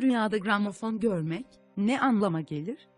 Rüyada gramofon görmek ne anlama gelir?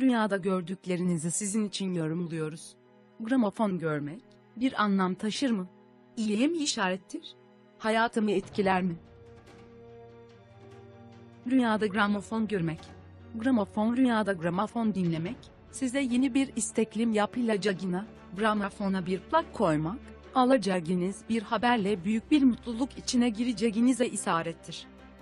Rüyada gördüklerinizi sizin için yorumluyoruz. Gramofon görmek bir anlam taşır mı? İyiye mi işarettir? Hayatımı etkiler mi? Rüyada gramofon görmek. Gramofon rüyada gramofon dinlemek, size yeni bir isteklim yapılacağına, gramofona bir plak koymak, alacağınız bir haberle büyük bir mutluluk içine gireceğinize isarettir.